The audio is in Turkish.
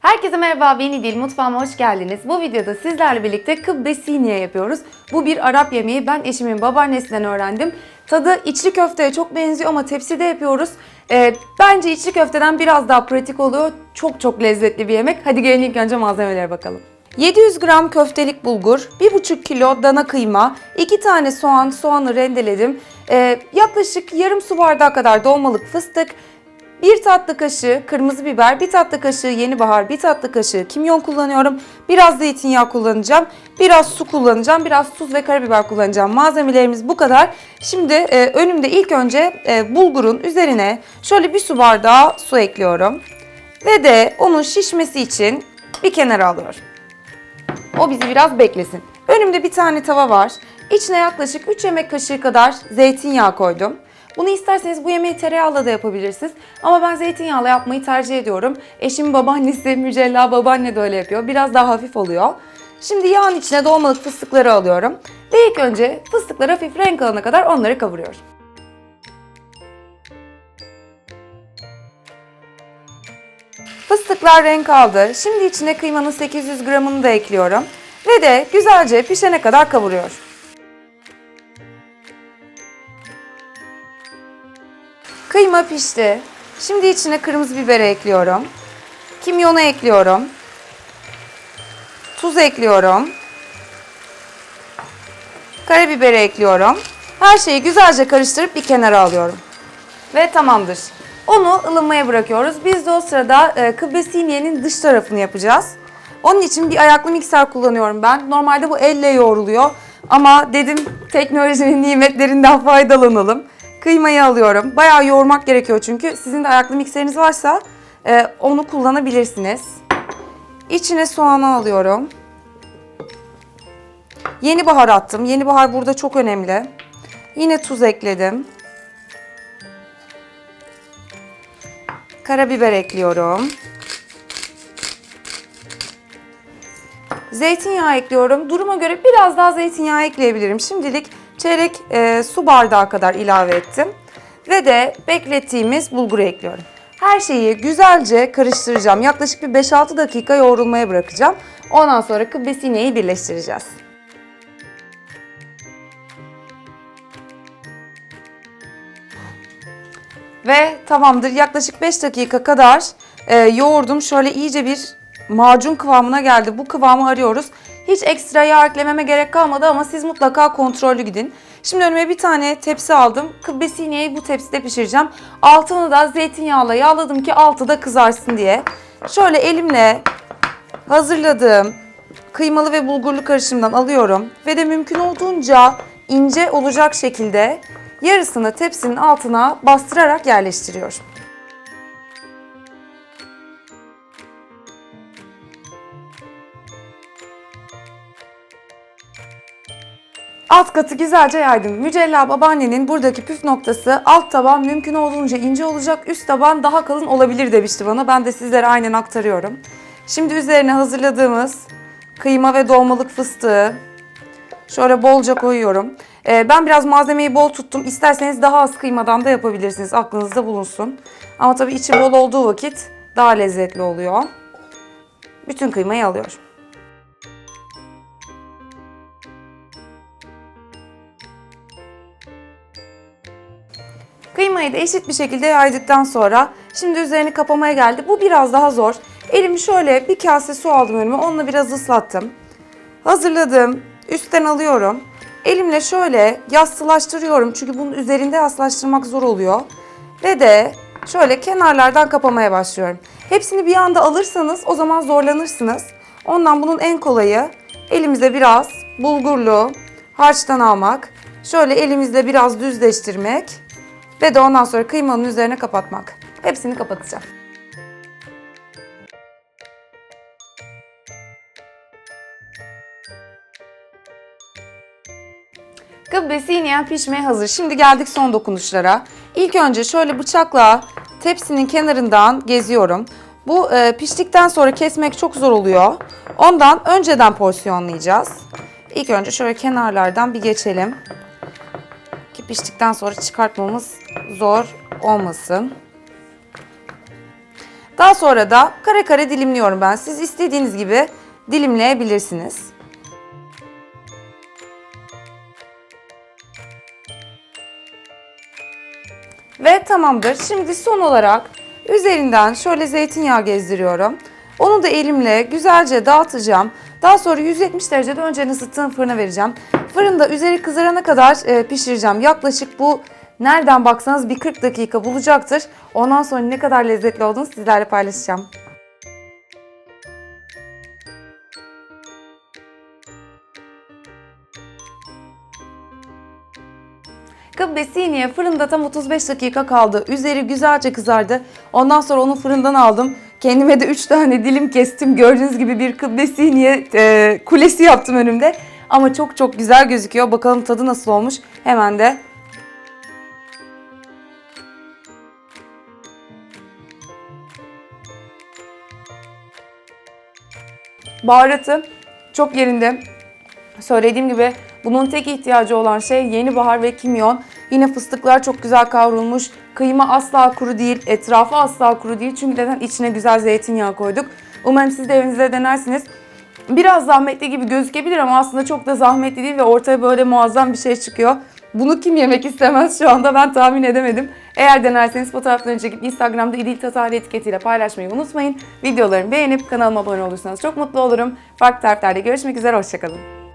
Herkese merhaba, ben İdil. Mutfağıma hoş geldiniz. Bu videoda sizlerle birlikte kıbbe siniye yapıyoruz. Bu bir Arap yemeği. Ben eşimin babaannesinden öğrendim. Tadı içli köfteye çok benziyor ama tepside yapıyoruz. Ee, bence içli köfteden biraz daha pratik oluyor. Çok çok lezzetli bir yemek. Hadi gelin ilk önce malzemelere bakalım. 700 gram köftelik bulgur, 1,5 kilo dana kıyma, 2 tane soğan, soğanı rendeledim. Ee, yaklaşık yarım su bardağı kadar dolmalık fıstık, 1 tatlı kaşığı kırmızı biber, 1 tatlı kaşığı yeni bahar, 1 tatlı kaşığı kimyon kullanıyorum. Biraz zeytinyağı kullanacağım. Biraz su kullanacağım. Biraz tuz ve karabiber kullanacağım. Malzemelerimiz bu kadar. Şimdi e, önümde ilk önce e, bulgurun üzerine şöyle bir su bardağı su ekliyorum. Ve de onun şişmesi için bir kenara alıyorum. O bizi biraz beklesin. Önümde bir tane tava var. İçine yaklaşık 3 yemek kaşığı kadar zeytinyağı koydum. Bunu isterseniz bu yemeği tereyağla da yapabilirsiniz. Ama ben zeytinyağla yapmayı tercih ediyorum. Eşimin babaannesi Mücella babaanne de öyle yapıyor. Biraz daha hafif oluyor. Şimdi yağın içine dolmalık fıstıkları alıyorum. Ve ilk önce fıstıklar hafif renk alana kadar onları kavuruyorum. Fıstıklar renk aldı. Şimdi içine kıymanın 800 gramını da ekliyorum. Ve de güzelce pişene kadar kavuruyorum. Kıyma pişti. Şimdi içine kırmızı biberi ekliyorum. Kimyonu ekliyorum. Tuz ekliyorum. Karabiberi ekliyorum. Her şeyi güzelce karıştırıp bir kenara alıyorum. Ve tamamdır. Onu ılınmaya bırakıyoruz. Biz de o sırada e, kıble siniyenin dış tarafını yapacağız. Onun için bir ayaklı mikser kullanıyorum ben. Normalde bu elle yoğruluyor. Ama dedim teknolojinin nimetlerinden faydalanalım. Kıymayı alıyorum. Bayağı yoğurmak gerekiyor çünkü. Sizin de ayaklı mikseriniz varsa e, onu kullanabilirsiniz. İçine soğanı alıyorum. Yeni bahar attım. Yeni bahar burada çok önemli. Yine tuz ekledim. Karabiber ekliyorum. Zeytinyağı ekliyorum. Duruma göre biraz daha zeytinyağı ekleyebilirim. Şimdilik çeyrek e, su bardağı kadar ilave ettim. Ve de beklettiğimiz bulguru ekliyorum. Her şeyi güzelce karıştıracağım. Yaklaşık bir 5-6 dakika yoğrulmaya bırakacağım. Ondan sonra kıbbesineyi birleştireceğiz. Ve tamamdır. Yaklaşık 5 dakika kadar e, yoğurdum. Şöyle iyice bir macun kıvamına geldi. Bu kıvamı arıyoruz. Hiç ekstra yağ eklememe gerek kalmadı ama siz mutlaka kontrollü gidin. Şimdi önüme bir tane tepsi aldım. Kıbbesineyi bu tepside pişireceğim. Altını da zeytinyağla yağladım ki altı da kızarsın diye. Şöyle elimle hazırladığım kıymalı ve bulgurlu karışımdan alıyorum. Ve de mümkün olduğunca ince olacak şekilde yarısını tepsinin altına bastırarak yerleştiriyorum. Alt katı güzelce yaydım. Mücella babaannenin buradaki püf noktası alt taban mümkün olduğunca ince olacak, üst taban daha kalın olabilir demişti bana. Ben de sizlere aynen aktarıyorum. Şimdi üzerine hazırladığımız kıyma ve dolmalık fıstığı şöyle bolca koyuyorum. Ee, ben biraz malzemeyi bol tuttum. İsterseniz daha az kıymadan da yapabilirsiniz. Aklınızda bulunsun. Ama tabii içi bol olduğu vakit daha lezzetli oluyor. Bütün kıymayı alıyorum. Kıymayı da eşit bir şekilde yaydıktan sonra şimdi üzerini kapamaya geldi. Bu biraz daha zor. Elimi şöyle bir kase su aldım önüme. Onunla biraz ıslattım. Hazırladım. Üstten alıyorum. Elimle şöyle yassılaştırıyorum. Çünkü bunun üzerinde yassılaştırmak zor oluyor. Ve de şöyle kenarlardan kapamaya başlıyorum. Hepsini bir anda alırsanız o zaman zorlanırsınız. Ondan bunun en kolayı elimize biraz bulgurlu harçtan almak. Şöyle elimizle biraz düzleştirmek. Ve de ondan sonra kıymanın üzerine kapatmak. Hepsini kapatacağım. Kıbbesi ineyen pişmeye hazır. Şimdi geldik son dokunuşlara. İlk önce şöyle bıçakla tepsinin kenarından geziyorum. Bu e, piştikten sonra kesmek çok zor oluyor. Ondan önceden porsiyonlayacağız. İlk önce şöyle kenarlardan bir geçelim. Piştikten sonra çıkartmamız zor olmasın. Daha sonra da kare kare dilimliyorum ben. Siz istediğiniz gibi dilimleyebilirsiniz. Ve tamamdır. Şimdi son olarak üzerinden şöyle zeytinyağı gezdiriyorum. Onu da elimle güzelce dağıtacağım. Daha sonra 170 derecede önceden ısıttığım fırına vereceğim. Fırında üzeri kızarana kadar e, pişireceğim. Yaklaşık bu nereden baksanız bir 40 dakika bulacaktır. Ondan sonra ne kadar lezzetli olduğunu sizlerle paylaşacağım. Kıbbesiniye fırında tam 35 dakika kaldı. Üzeri güzelce kızardı. Ondan sonra onu fırından aldım. Kendime de 3 tane dilim kestim. Gördüğünüz gibi bir kıbbesiniye e, kulesi yaptım önümde. Ama çok çok güzel gözüküyor. Bakalım tadı nasıl olmuş. Hemen de Baharatı çok yerinde. Söylediğim gibi bunun tek ihtiyacı olan şey yeni bahar ve kimyon. Yine fıstıklar çok güzel kavrulmuş. Kıyma asla kuru değil, etrafı asla kuru değil. Çünkü neden içine güzel zeytinyağı koyduk. Umarım siz de evinizde denersiniz. Biraz zahmetli gibi gözükebilir ama aslında çok da zahmetli değil ve ortaya böyle muazzam bir şey çıkıyor. Bunu kim yemek istemez şu anda ben tahmin edemedim. Eğer denerseniz fotoğraflarını çekip Instagram'da İdil Tatar etiketiyle paylaşmayı unutmayın. Videolarımı beğenip kanalıma abone olursanız çok mutlu olurum. Farklı tariflerde görüşmek üzere, hoşçakalın.